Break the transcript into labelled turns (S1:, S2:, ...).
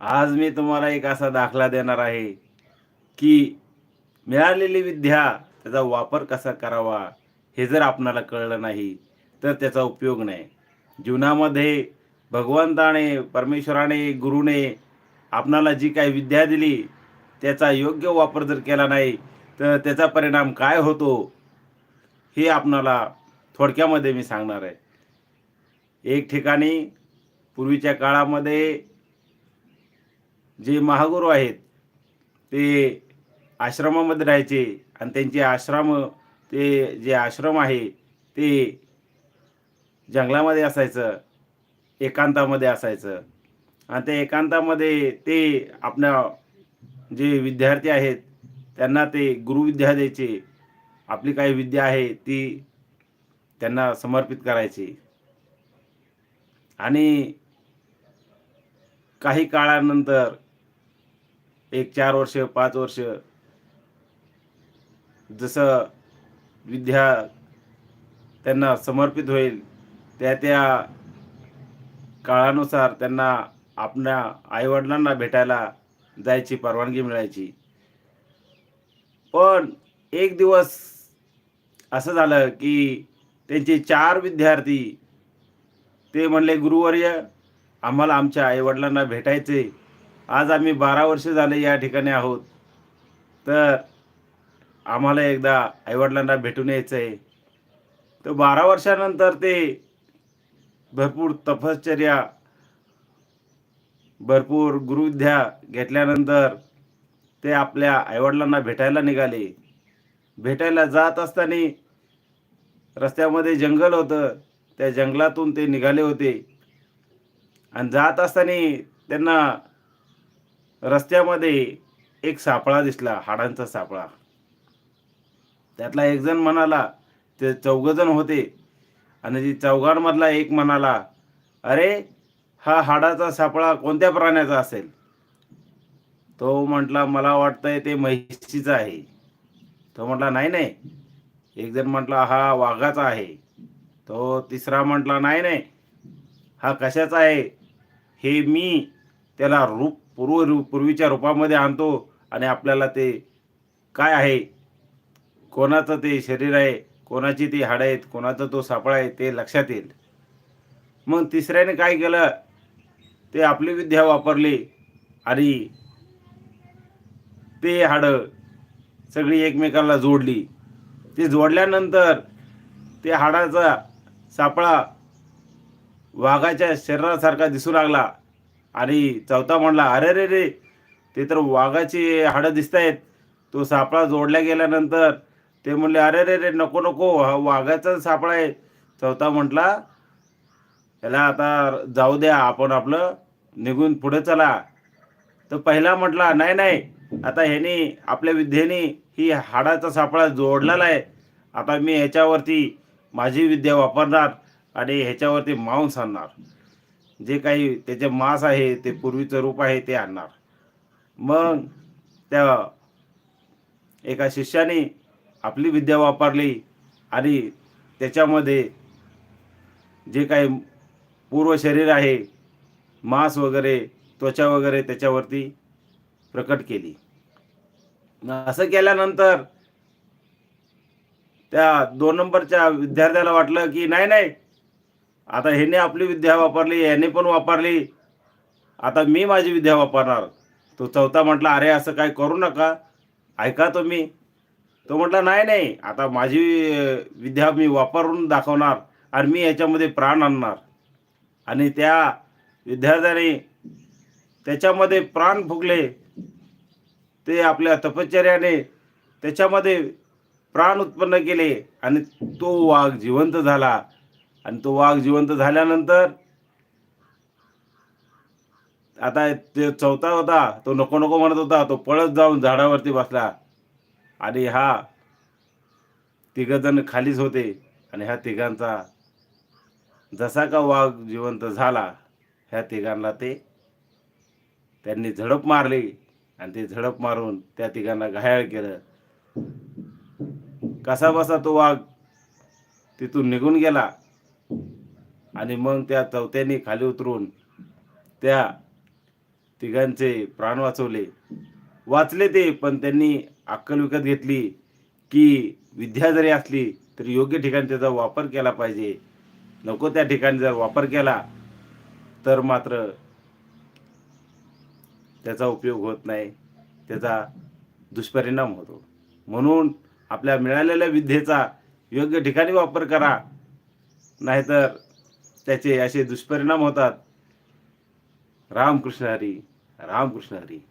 S1: आज मी तुम्हाला एक असा दाखला देणार आहे की मिळालेली विद्या त्याचा वापर कसा करावा हे जर आपणाला कळलं नाही तर त्याचा उपयोग नाही. जीवनामध्ये भगवंताने परमेश्वराने गुरुने आपणाला जी काही विद्या दिली त्याचा योग्य वापर जर केला नाही तर त्याचा परिणाम काय होतो हे आपणाला थोडक्यामध्ये मी सांगणार आहे. एक ठिकाणी पूर्वीच्या काळामध्ये जे महागुरू आहेत ते आश्रमामध्ये राहायचे आणि त्यांचे आश्रम ते जे आश्रम आहे ते जंगलामध्ये असायचं एकांतामध्ये असायचं. आणि त्या एकांतामध्ये ते आपल्या जे विद्यार्थी आहेत त्यांना ते गुरुविद्या द्यायचे. आपली काही विद्या आहे ती त्यांना समर्पित करायची. आणि काही काळानंतर एक चार वर्ष पाच वर्ष. जसं विद्या त्यांना समर्पित होईल त्या त्या काळानुसार त्यांना आपल्या आईवडिलांना भेटायला जायची परवानगी मिळायची. पण एक दिवस असं झालं की त्यांचे चार विद्यार्थी ते म्हणले गुरुवर्य आम्हाला आमच्या आईवडिलांना भेटायचे आज आम्ही बारा वर्ष झाले या ठिकाणी आहोत. तर आम्हाला एकदा आईवडिलांना भेटून यायचं आहे तर बारा वर्षानंतर ते भरपूर तपश्चर्या भरपूर गुरुविद्या घेतल्यानंतर ते आपल्या आईवडिलांना भेटायला निघाले. भेटायला जात असताना रस्त्यामध्ये जंगल होतं. त्या जंगलातून ते निघाले होते. आणि जात असताना त्यांना रस्त्यामध्ये एक सापळा दिसला हाडांचा सापळा. त्यातला एक जण म्हणाला ते चौघजण होते. आणि ती चौघांमधला एक म्हणाला अरे हा हाडाचा सापळा कोणत्या प्राण्याचा असेल? तो म्हटला मला वाटतंय ते म्हैशीचा आहे. तो म्हटला नाही नाही. एक जण म्हटला हा वाघाचा आहे. तो तिसरा म्हटला नाही नाही. हा कशाचा आहे? हे मी त्याला रूप पूर्व रू- पूर्वीच्या रूपामध्ये आणतो आणि आपल्याला ते काय आहे? कोणाचं ते शरीर आहे? कोणाची ती हाडं आहेत? कोणाचा तो सापळा आहे? ते लक्षात येईल. मग तिसऱ्याने काय केलं? ते आपली विद्या वापरली आणि ते हाडं सगळी एकमेकाला जोडली. ते जोडल्यानंतर ते हाडाचा सापळा वाघाच्या शरीरासारखा दिसू लागला. आणि चौथा म्हणला अरे रे रे ते तर वाघाची हाडं दिसत आहेत तो सापळा जोडल्या गेल्यानंतर ते म्हणले अरे रे रे नको नको हा वाघाचा सापळा आहे. चौथा म्हटला याला आता जाऊ द्या आपण आपलं निघून पुढे चला. तर पहिला म्हटला नाही नाही आता ह्यानी आपल्या विद्येने ही हाडाचा सापळा जोडलेला आहे. आता मी ह्याच्यावरती माझी विद्या वापरणार आणि ह्याच्यावरती मांस आणणार. जे काही त्याचे मांस आहे ते पूर्वीचं रूप आहे ते आणणार. मग त्या एका शिष्याने आपली विद्या वापरली आणि त्याच्यामध्ये जे काही पूर्व शरीर आहे मांस वगैरे त्वचा वगैरे त्याच्यावरती प्रकट केली. असं केल्यानंतर त्या दोन नंबरच्या विद्यार्थ्याला वाटलं की नाही नाही आता ह्याने आपली विद्या वापरली याने पण वापरली. आता मी माझी विद्या वापरणार. तो चौथा म्हटला अरे असं काय करू नका. ऐका तुम्ही. तो म्हटला नाही नाही. आता माझी विद्या मी वापरून दाखवणार आणि मी याच्यामध्ये प्राण आणणार. आणि त्या विद्यार्थ्याने त्याच्यामध्ये प्राण फुगले. ते आपल्या तपश्चर्याने त्याच्यामध्ये प्राण उत्पन्न केले आणि तो वाघ जिवंत झाला. आणि तो वाघ जिवंत झाल्यानंतर आता ते चौथा होता तो नको नको म्हणत होता तो पळत जाऊन झाडावरती बसला. आणि हा तिघजण खालीच होते आणि ह्या तिघांचा जसा का वाघ जिवंत झाला ह्या तिघांना ते त्यांनी झडप मारली आणि ते झडप मारून त्या तिघांना घायाळ केलं. कसा बसा तो वाघ तिथून निघून गेला. आणि मग त्या चौथ्यांनी खाली उतरून त्या तिघांचे प्राण वाचवले. वाचले ते पण त्यांनी अक्कल विकत घेतली की विद्या जरी असली तरी योग्य ठिकाणी त्याचा वापर केला पाहिजे. नको त्या ठिकाणी जर वापर केला तर मात्र त्याचा उपयोग होत नाही. त्याचा दुष्परिणाम होतो. म्हणून आपल्या मिळालेल्या विद्येचा योग्य ठिकाणी वापर करा. नाहीतर त्याचे असे दुष्परिणाम होतात. रामकृष्ण हरी रामकृष्ण हरी.